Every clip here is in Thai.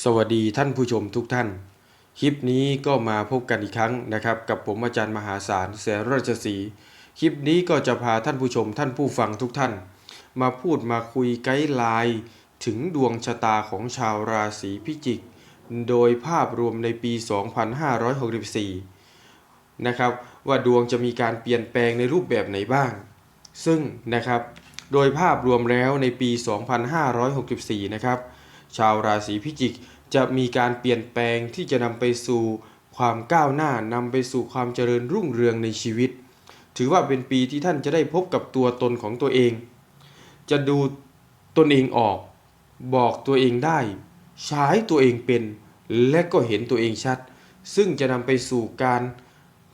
สวัสดีท่านผู้ชมทุกท่าน คลิปนี้ก็มาพบกันอีกครั้งนะครับ กับผมอาจารย์มหาศาลแสนราชสีคลิปนี้ก็จะพาท่านผู้ชมท่านผู้ฟังทุกท่าน มาพูดมาคุยไกด์ไลน์ถึงดวงชะตาของชาวราศีพิจิก โดยภาพรวมในปี 2564 นะครับว่าดวงจะมีการเปลี่ยนแปลงในรูปแบบไหนบ้าง ซึ่งนะครับโดยภาพรวมแล้วในปี 2564 นะครับ ชาวราศีพิจิก จะมีการเปลี่ยนแปลงที่จะนำไปสู่ความก้าวหน้านำไปสู่ความเจริญรุ่งเรืองในชีวิต ถือว่าเป็นปีที่ท่านจะได้พบกับตัวตนของตัวเอง จะดูตนเองออก บอกตัวเองได้ ใช้ตัวเองเป็น และก็เห็นตัวเองชัด ซึ่งจะนำไปสู่การ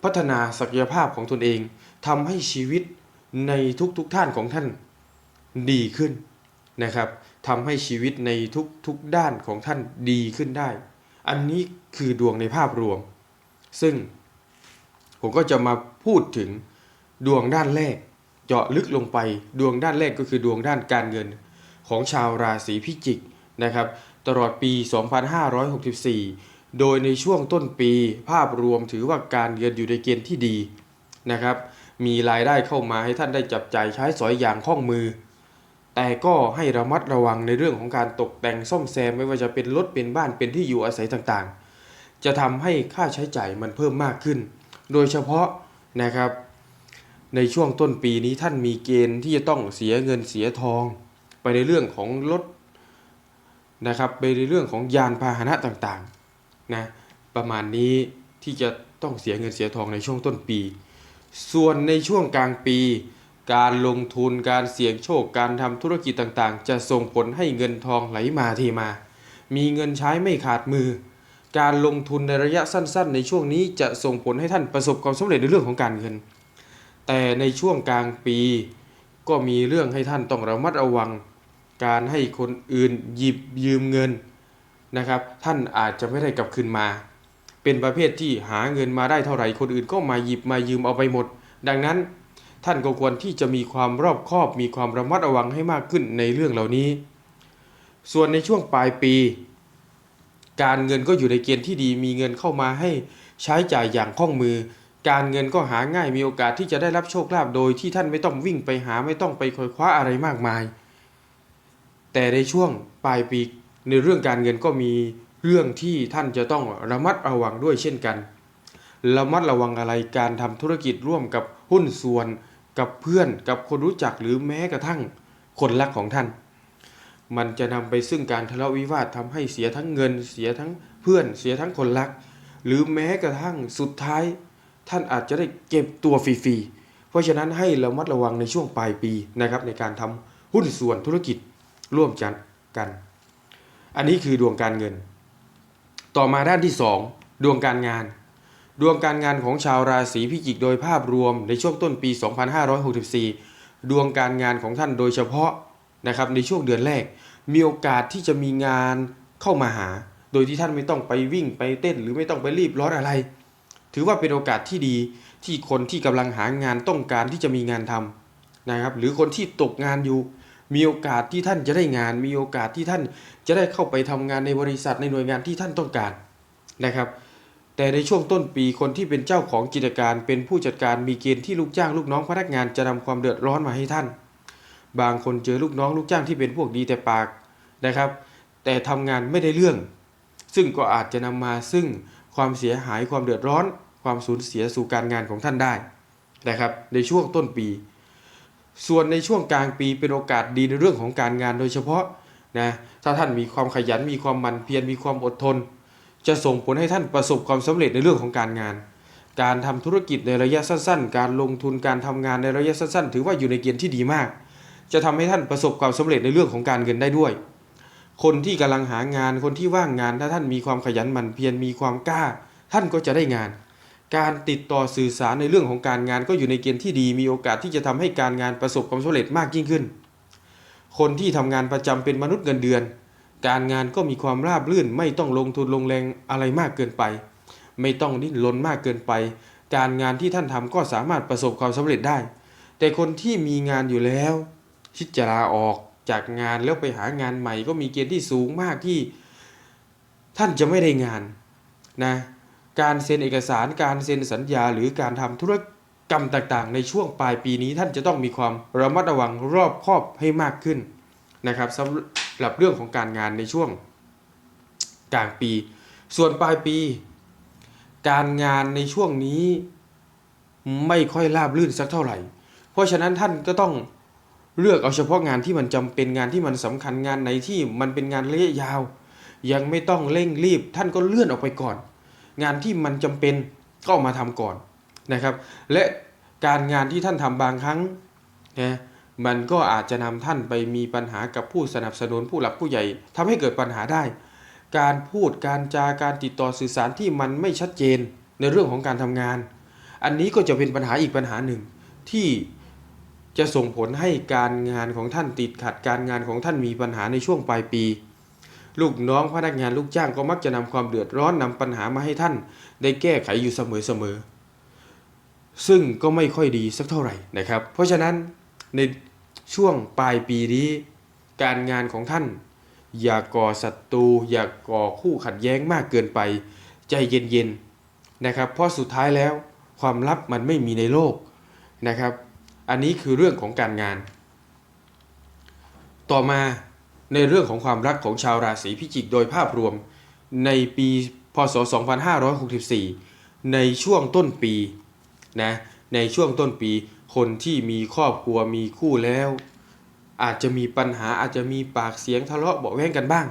พัฒนาศักยภาพของตนเองทำให้ชีวิตในทุกๆท่านของท่านดีขึ้นนะครับ ทำให้ชีวิตในทุกๆด้านของท่านดีขึ้นได้ อันนี้คือดวงในภาพรวม ซึ่งผมก็จะมาพูดถึงดวงด้านแรก เจาะลึกลงไปดวงด้านแรกก็คือดวงด้านการเงิน ของชาวราศีพิจิกนะครับ ตลอดปี 2564 โดยในช่วงต้นปีภาพรวมถือว่าการเงินอยู่ในเกณฑ์ที่ดีนะครับ มีรายได้เข้ามาให้ท่านได้จับใจ่ายใช้สอยอย่างคล่องมือ แต่ก็ให้ระมัดระวังในเรื่องของการตกแต่งซ่อมแซมไม่ว่าจะเป็นรถเป็นบ้านเป็นที่อยู่อาศัยต่างๆ จะทำให้ค่าใช้จ่ายมันเพิ่มมากขึ้น โดยเฉพาะนะครับ ในช่วงต้นปีนี้ท่านมีเกณฑ์ที่จะต้องเสียเงินเสียทอง ไปในเรื่องของรถนะครับไปในเรื่องของยานพาหนะต่างๆนะประมาณนี้ที่จะต้องเสียเงินเสียทองในช่วงต้นปี ส่วนในช่วงกลางปี การลงทุนการเสี่ยงโชคการทำธุรกิจต่างๆ จะส่งผลให้เงินทองไหลมาเทมา มีเงินใช้ไม่ขาดมือ การลงทุนในระยะสั้น ๆ ในช่วงนี้จะส่งผลให้ท่านประสบความสำเร็จในเรื่องของการเงิน แต่ในช่วงกลางปี ก็มีเรื่องให้ท่านต้องระมัดระวัง การให้คนอื่นหยิบยืมเงินนะครับท่านอาจจะไม่ได้กลับคืนมา เป็นประเภทที่หาเงินมาได้เท่าไหร่คนอื่นก็มาหยิบมายืมเอาไปหมด ดังนั้น ท่านก็ควรที่จะมีความรอบคอบมีความระมัดระวังให้มากขึ้นในเรื่องเหล่านี้ ส่วนในช่วงปลายปี การเงินก็อยู่ในเกณฑ์ที่ดีมีเงินเข้ามาให้ใช้จ่ายอย่างคล่องมือ การเงินก็หาง่ายมีโอกาสที่จะได้รับโชคลาภโดยที่ท่านไม่ต้องวิ่งไปหาไม่ต้องไปคอยคว้าอะไรมากมาย แต่ในช่วงปลายปีในเรื่องการเงินก็มีเรื่องที่ท่านจะต้องระมัดระวังด้วยเช่นกัน ระมัดระวังอะไรการทำธุรกิจร่วมกับหุ้นส่วน กับเพื่อนกับคนรู้จักหรือแม้กระทั่งคนรักของท่าน มันจะนำไปซึ่งการทะเลาะวิวาททำให้เสียทั้งเงิน เสียทั้งเพื่อน เสียทั้งคนรัก หรือแม้กระทั่งสุดท้าย ท่านอาจจะได้เก็บตัวฟรีๆ เพราะฉะนั้นให้ระมัดระวังในช่วงปลายปีนะครับในการทำหุ้นส่วนธุรกิจร่วมกัน อันนี้คือดวงการเงิน ต่อมาด้านที่ 2 ดวงการงาน ดวงการงานของชาวราศีพิจิกโดยภาพรวมในช่วงต้นปี 2564 ดวงการงานของท่านโดยเฉพาะนะครับในช่วงเดือนแรก มีโอกาสที่จะมีงานเข้ามาหา โดยที่ท่านไม่ต้องไปวิ่งไปเต้นหรือไม่ต้องไปรีบร้อนอะไร ถือว่าเป็นโอกาสที่ดีที่คนที่กำลังหางานต้องการที่จะมีงานทำนะครับ หรือคนที่ตกงานอยู่ มีโอกาสที่ท่านจะได้งาน มีโอกาสที่ท่านจะได้เข้าไปทำงานในบริษัทในหน่วยงานที่ท่านต้องการนะครับ แต่ในช่วงต้นปีคนที่เป็นเจ้าของกิจการเป็นผู้จัดการมีเกณฑ์ที่ลูกจ้างลูกน้องพนักงานจะนำความเดือดร้อนมาให้ท่าน บางคนเจอลูกน้องลูกจ้างที่เป็นพวกดีแต่ปากนะครับ แต่ทำงานไม่ได้เรื่อง ซึ่งก็อาจจะนำมาซึ่งความเสียหายความเดือดร้อน ความสูญเสียสู่การงานของท่านได้นะครับ ในช่วงต้นปี ส่วนในช่วงกลางปีเป็นโอกาสดีในเรื่องของการงานโดยเฉพาะนะถ้าท่านมีความขยันมีความมั่นเพียรมีความอดทน จะส่งผลให้ท่านประสบความสำเร็จในเรื่องของการงาน การทำธุรกิจในระยะสั้น ๆ การลงทุนการทำงานในระยะสั้น ๆ ถือว่าอยู่ในเกณฑ์ที่ดีมาก จะทำให้ท่านประสบความสำเร็จในเรื่องของการเงินได้ด้วย คนที่กำลังหางานคนที่ว่างงานถ้าท่านมีความขยันหมั่นเพียรมีความกล้า ท่านก็จะได้งาน การติดต่อสื่อสารในเรื่องของการงานก็อยู่ในเกณฑ์ที่ดี มีโอกาสที่จะทำให้การงานประสบความสำเร็จมากยิ่งขึ้น คนที่ทำงานประจำเป็นมนุษย์เงินเดือน การงานก็มีความราบรื่น ไม่ต้องลงทุนลงแรงอะไรมากเกินไป ไม่ต้องดิ้นรนมากเกินไป การงานที่ท่านทำก็สามารถประสบความสำเร็จได้ แต่คนที่มีงานอยู่แล้วคิดจะลาออกจากงานแล้วไปหางานใหม่ ก็มีเกณฑ์ที่สูงมากที่ ท่านจะไม่ได้งานนะการเซ็นเอกสารการเซ็นสัญญา หรือการทำธุรกรรมต่างๆ ในช่วงปลายปีนี้ท่านจะต้องมีความระมัดระวังรอบคอบให้มากขึ้นนะครับ สำหรับเรื่องของการงานในช่วงกลางปี ส่วนปลายปี การงานในช่วงนี้ไม่ค่อยราบรื่นสักเท่าไหร่ เพราะฉะนั้นท่านก็ต้องเลือกเอาเฉพาะงานที่มันจำเป็นงานที่มันสำคัญงานไหนที่มันเป็นงานระยะยาว ยังไม่ต้องเร่งรีบ ท่านก็เลื่อนออกไปก่อน งานที่มันจำเป็นก็เอามาทำก่อนนะครับ และการงานที่ท่านทำบางครั้งนะ มันก็อาจจะนำท่านไปมีปัญหากับผู้สนับสนุนผู้หลักผู้ใหญ่ทำให้เกิดปัญหาได้ การพูดการจาการติดต่อสื่อสารที่มันไม่ชัดเจนในเรื่องของการทำงาน อันนี้ก็จะเป็นปัญหาอีกปัญหาหนึ่ง ที่จะส่งผลให้การงานของท่านติดขัดการงานของท่านมีปัญหาในช่วงปลายปี ลูกน้องพนักงานลูกจ้างก็มักจะนำความเดือดร้อนนำปัญหามาให้ท่าน ได้แก้ไขอยู่เสมอๆซึ่งก็ไม่ค่อยดีสักเท่าไหร่นะครับ เพราะฉะนั้น ในช่วงปลายปีนี้ การงานของท่าน อย่าก่อศัตรูอย่าก่อคู่ขัดแย้งมากเกินไป ใจเย็นๆนะครับเพราะสุดท้ายแล้วความลับมันไม่มีในโลกนะครับ อันนี้คือเรื่องของการงาน ต่อมาในเรื่องของความรักของชาวราศีพิจิกโดยภาพรวมในปีพศ 2564 ในช่วงต้นปีนะในช่วงต้นปี คนที่มีครอบครัวมีคู่แล้ว อาจจะมีปัญหาอาจจะมีปากเสียงทะเลาะเบาแว้งกันบ้าง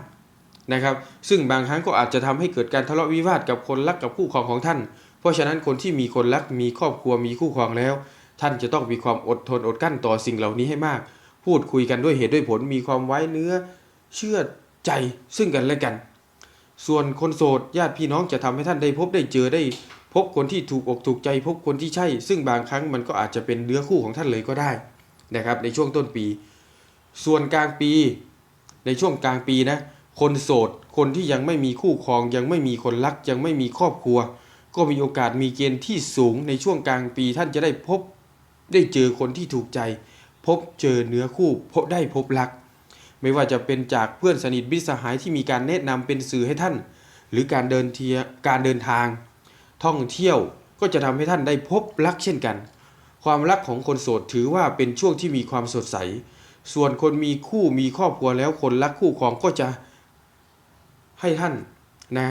นะครับ ซึ่งบางครั้งก็อาจจะทำให้เกิดการทะเลาะวิวาทกับคนรักกับคู่ครองของท่าน เพราะฉะนั้นคนที่มีคนรักมีครอบครัวมีคู่ครองแล้ว ท่านจะต้องมีความอดทนอดกลั้นต่อสิ่งเหล่านี้ให้มาก พูดคุยกันด้วยเหตุด้วยผลมีความไว้เนื้อ เชื่อใจซึ่งกันและกัน ส่วนคนโสดญาติพี่น้องจะทำให้ท่านได้พบได้เจอได้ พบคนที่ถูกอกถูกใจ พบคนที่ใช่ ซึ่งบางครั้งมันก็อาจจะเป็นเนื้อคู่ของท่านเลยก็ได้นะครับ ในช่วงต้นปี ส่วนกลางปี ในช่วงกลางปีนะคนโสด คนที่ยังไม่มีคู่ครอง ยังไม่มีคนรัก ยังไม่มีครอบครัว ก็มีโอกาสมีเกณฑ์ที่สูงในช่วงกลางปีท่านจะได้พบได้เจอคนที่ถูกใจ พบเจอเนื้อคู่พบได้พบรัก ไม่ว่าจะเป็นจากเพื่อนสนิทมิสหายที่มีการแนะนำเป็นสื่อให้ท่าน หรือการเดินเที่ยวการเดินทาง ท่องเที่ยวก็จะทำให้ท่านได้พบรักเช่นกัน ความรักของคนโสดถือว่าเป็นช่วงที่มีความสดใส ส่วนคนมีคู่มีครอบครัวแล้วคนรักคู่ครองก็จะให้ท่านนะ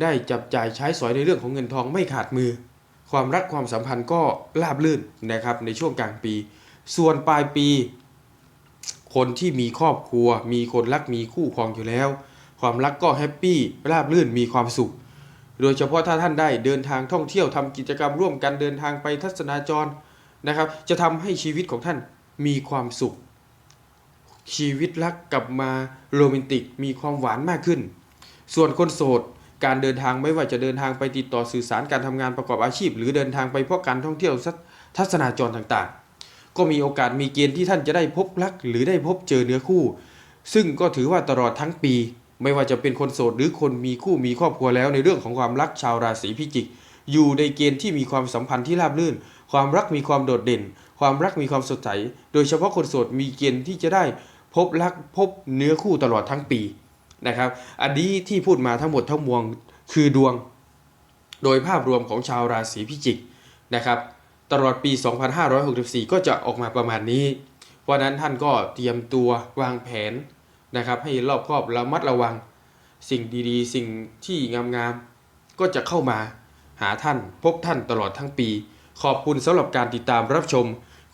ได้จับจ่ายใช้สอยในเรื่องของเงินทองไม่ขาดมือ ความรักความสัมพันธ์ก็ราบรื่นนะครับในช่วงกลางปี ส่วนปลายปี คนที่มีครอบครัว มีคนรักมีคู่ครองอยู่แล้ว ความรักก็แฮปปี้ราบรื่นมีความสุข โดยเฉพาะถ้าท่านได้เดินทางท่องเที่ยวทำกิจกรรมร่วมกันเดินทางไปทัศนาจรนะครับ จะทำให้ชีวิตของท่านมีความสุข ชีวิตรักกลับมาโรแมนติกมีความหวานมากขึ้น ส่วนคนโสดการเดินทางไม่ว่าจะเดินทางไปติดต่อสื่อสารการทำงานประกอบอาชีพ หรือเดินทางไปเพราะการท่องเที่ยวทัศนาจรต่างๆ ก็มีโอกาสมีเกณฑ์ที่ท่านจะได้พบรัก หรือได้พบเจอเนื้อคู่ ซึ่งก็ถือว่าตลอดทั้งปี ไม่ว่าจะเป็นคนโสดหรือคนมีคู่มีครอบครัวแล้ว ในเรื่องของความรักชาวราศีพิจิก อยู่ในเกณฑ์ที่มีความสัมพันธ์ที่ราบรื่น ความรักมีความโดดเด่น ความรักมีความสดใสโดยเฉพาะคนโสดมีเกณฑ์ที่จะได้พบรักพบเนื้อคู่ตลอดทั้งปีนะครับอันนี้ที่พูดมาทั้งหมดทั้งมวลคือดวง โดยภาพรวมของชาวราศีพิจิกนะครับ ตลอดปี 2564 ก็จะออกมาประมาณนี้ เพราะนั้นท่านก็เตรียมตัววางแผนนะครับ ให้รอบครอบระมัดระวัง สิ่งดีๆ สิ่งที่งามๆ ก็จะเข้ามาหาท่านพบท่านตลอดทั้งปี ขอบคุณสำหรับการติดตามรับชม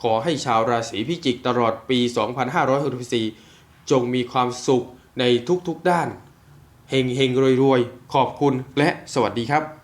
ขอให้ชาวราศีพิจิกตลอดปี 2564 จงมีความสุขในทุกๆด้านเฮงเฮงรวยรวยๆขอบคุณและสวัสดีครับ